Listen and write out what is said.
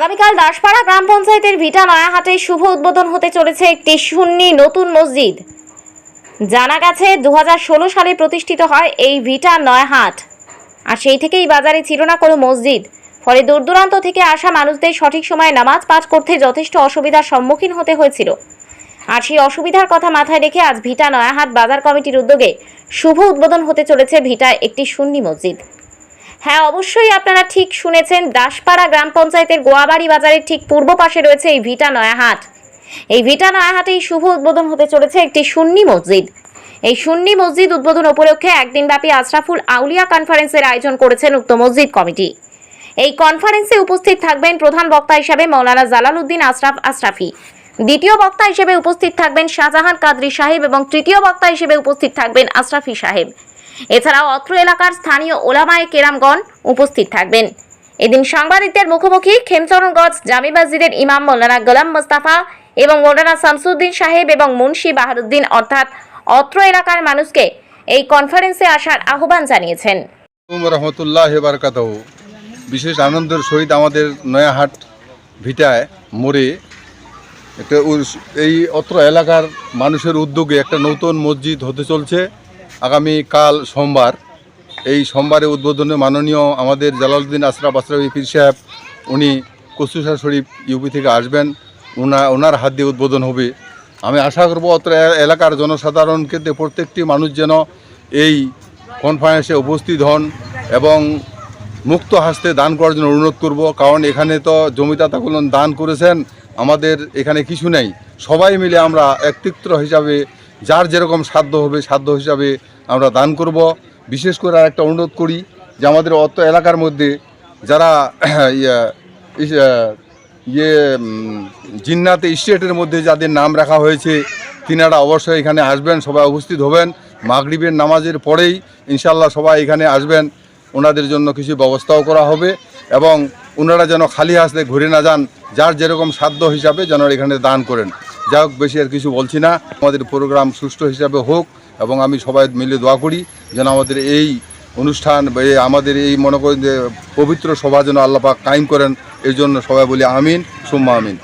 আগামীকাল দাসপাড়া গ্রাম পঞ্চায়েতের ভিটা নয়াহাটে শুভ উদ্বোধন হতে চলেছে একটি সুন্নি নতুন মসজিদ। জানা গেছে দু হাজার ষোলো সালে প্রতিষ্ঠিত হয় এই ভিটা নয়াহাট। আর সেই থেকেই বাজারে ছিল না কোনো মসজিদ। ফলে দূর দূরান্ত থেকে আসা মানুষদের সঠিক সময়ে নামাজ পাঠ করতে যথেষ্ট অসুবিধার সম্মুখীন হতে হয়েছিল। আর সেই অসুবিধার কথা মাথায় রেখে আজ ভিটা নয়াহাট বাজার কমিটির উদ্যোগে শুভ উদ্বোধন হতে চলেছে ভিটায় একটি সুন্নি মসজিদ। হ্যাঁ অবশ্যই আপনারা ঠিক শুনেছেন, দাসপাড়া গ্রাম পঞ্চায়েতের গোয়াবাড়ি বাজারের ঠিক পূর্ব পাশে রয়েছে এই ভিটা নয়াহাট। এই ভিটা নয়াহাটেই শুভ উদ্বোধন হতে চলেছে একটি সুন্নি মসজিদ। এই সুন্নি মসজিদ উদ্বোধন উপলক্ষে একদিনব্যাপী আশরাফুল আউলিয়া কনফারেন্সের আয়োজন করেছেন উক্ত মসজিদ কমিটি। এই কনফারেন্সে উপস্থিত থাকবেন প্রধান বক্তা হিসেবে মৌলানা জালালউদ্দিন আশরাফ আশরাফি। দ্বিতীয় বক্তা হিসেবে উপস্থিত থাকবেন শাহজাহান কাদরি সাহেব এবং তৃতীয় বক্তা হিসেবে উপস্থিত থাকবেন আশরাফি সাহেব। এছাড়াও অত্র এলাকার স্থানীয় ওলামায়ে কেরামগণ উপস্থিত থাকবেন। এদিন সাংবাদিকদের মুখোমুখি খেমচরণগঞ্জ জামি মসজিদের ইমাম মৌলানা গোলাম মোস্তাফা এবং মৌলানা শামসুদ্দিন সাহেব এবং মুন্সি বাহারুদ্দিন অর্থাৎ অত্র এলাকার মানুষকে এই কনফারেন্সে আসার আহ্বান জানিয়েছেন। রহমতুল্লাহ বারকাত বিশেষ আনন্দের সহিত আমাদের নয়াহাট ভিটায় মোড়ে একটা এই অত্র এলাকার মানুষের উদ্যোগে একটা নতুন মসজিদ হতে চলছে। আগামী কাল সোমবার, এই সোমবারে উদ্বোধনে মাননীয় আমাদের জালালউদ্দিন আশরাফ আশরাফি পীর সাহেব, উনি কচুশা শরীফ ইউপি থেকে আসবেন। ওনা ওনার হাত দিয়ে উদ্বোধন হবে। আমি আশা করব অত্র এ- এলাকার জনসাধারণকে প্রত্যেকটি মানুষ যেন এই কনফারেন্সে উপস্থিত হন এবং মুক্ত হাসতে দান করার জন্য অনুরোধ করব। কারণ এখানে তো জমিদাতাগুলো দান করেছেন, আমাদের এখানে কিছু নেই। সবাই মিলে আমরা একত্রিত হিসাবে যার যেরকম সাধ্য হবে সাধ্য হিসাবে আমরা দান করব। বিশেষ করে আর একটা অনুরোধ করি যে আমাদের অত এলাকার মধ্যে যারা ইয়া, ইয়ে জিন্নাতে স্টেটের মধ্যে যাদের নাম রাখা হয়েছে তিনারা অবশ্যই এখানে আসবেন সবাই উপস্থিত হবেন। মাগরিবের নামাজের পরেই ইনশাল্লাহ সবাই এখানে আসবেন। ওনাদের জন্য কিছু ব্যবস্থাও করা হবে এবং ওনারা যেন খালি হাসতে ঘুরে না যান যার যেরকম সাধ্য হিসাবে যেন এখানে দান করেন। যাই হোক বেশি আর কিছু বলছি না। আমাদের প্রোগ্রাম সুষ্ঠু হিসাবে হোক এবং আমি সবাই মিলে দোয়া করি যেন আমাদের এই অনুষ্ঠান আমাদের এই মনে করেন যে পবিত্র সভা যেন আল্লাপাক কায়েম করেন এই জন্য সবাই বলি আমিন, সুম্মা আমিন।